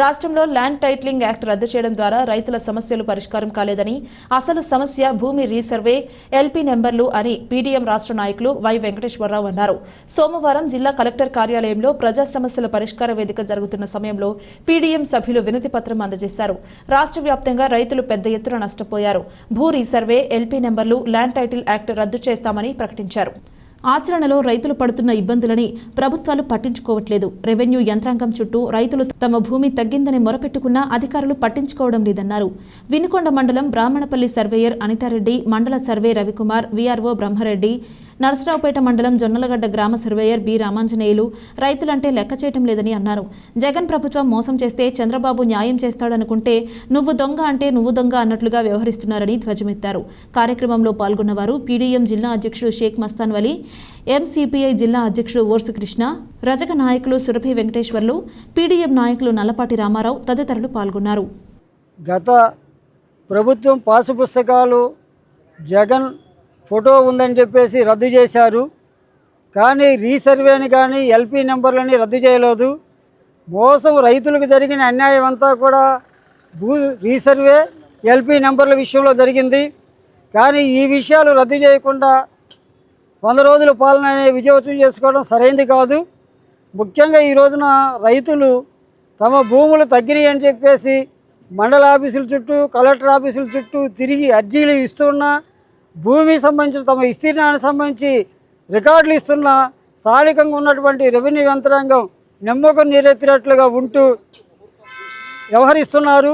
రాష్ట్రంలో land titling act రద్దు చేయడం ద్వారా రైతుల సమస్యలు పరిష్కారం కాలేదని అసలు సమస్య భూమి రీసర్వే ఎల్పీ నెంబర్లు అని పీడీఎం రాష్ట్ర నాయకులు వై వెంకటేశ్వరరావు అన్నారు. సోమవారం జిల్లా కలెక్టర్ కార్యాలయంలో ప్రజా సమస్యల పరిష్కార వేదిక జరుగుతున్న సమయంలో పీడీఎం సభ్యులు వినతి పత్రం అందజేశారు. రాష్ట్ర వ్యాప్తంగా రైతులు పెద్ద ఎత్తున నష్టపోయారు. భూ రీసర్వే ఎల్పీ నెంబర్లు ల్యాండ్ టైటిల్ యాక్ట్ రద్దు చేస్తామని ప్రకటించారు. ఆచరణలో రైతులు పడుతున్న ఇబ్బందులని ప్రభుత్వాలు పట్టించుకోవట్లేదు. రెవెన్యూ యంత్రాంగం చుట్టూ రైతులు తమ భూమి తగ్గిందని మొరపెట్టుకున్నా అధికారులు పట్టించుకోవడం లేదన్నారు. వినుకొండ మండలం బ్రాహ్మణపల్లి సర్వేయర్ అనితారెడ్డి మండల సర్వే రవికుమార్ వీఆర్ఓ బ్రహ్మరెడ్డి నరసరావుపేట మండలం జొన్నలగడ్డ గ్రామ సర్వేయర్ బి రామాంజనేయులు రైతులంటే లెక్క చేయటం లేదని అన్నారు. జగన్ ప్రభుత్వం మోసం చేస్తే చంద్రబాబు న్యాయం చేస్తాడనుకుంటే నువ్వు దొంగ అంటే నువ్వు దొంగ అన్నట్లుగా వ్యవహరిస్తున్నారని ధ్వజమెత్తారు. కార్యక్రమంలో పాల్గొన్నవారు పీడీఎం జిల్లా అధ్యక్షుడు షేక్ మస్తాన్ వలీ ఎంసీపీఐ జిల్లా అధ్యక్షుడు ఓర్సు కృష్ణ రజక నాయకులు సురభి వెంకటేశ్వర్లు పీడీఎం నాయకులు నల్లపాటి రామారావు తదితరులు పాల్గొన్నారు. గత ప్రభుత్వం పాసు పుస్తకాలు జగన్ ఫోటో ఉందని చెప్పేసి రద్దు చేశారు. కానీ రీసర్వేని కానీ ఎల్పీ నెంబర్లని రద్దు చేయలేదు. మోసం రైతులకు జరిగిన అన్యాయం అంతా కూడా భూ రీసర్వే ఎల్పీ నెంబర్ల విషయంలో జరిగింది. కానీ ఈ విషయాలు రద్దు చేయకుండా వంద రోజుల పాలన అనే విజయవంతం చేసుకోవడం సరైంది కాదు. ముఖ్యంగా ఈ రోజున రైతులు తమ భూములు తగ్గినాయి అని చెప్పేసి మండల ఆఫీసుల చుట్టూ కలెక్టర్ ఆఫీసుల చుట్టూ తిరిగి అర్జీలు ఇస్తున్నా భూమికి సంబంధించిన తమ విస్తీర్ణానికి సంబంధించి రికార్డులు ఇస్తున్న స్థానికంగా ఉన్నటువంటి రెవెన్యూ యంత్రాంగం నమ్మకం నీరెత్తినట్లుగా ఉంటూ వ్యవహరిస్తున్నారు.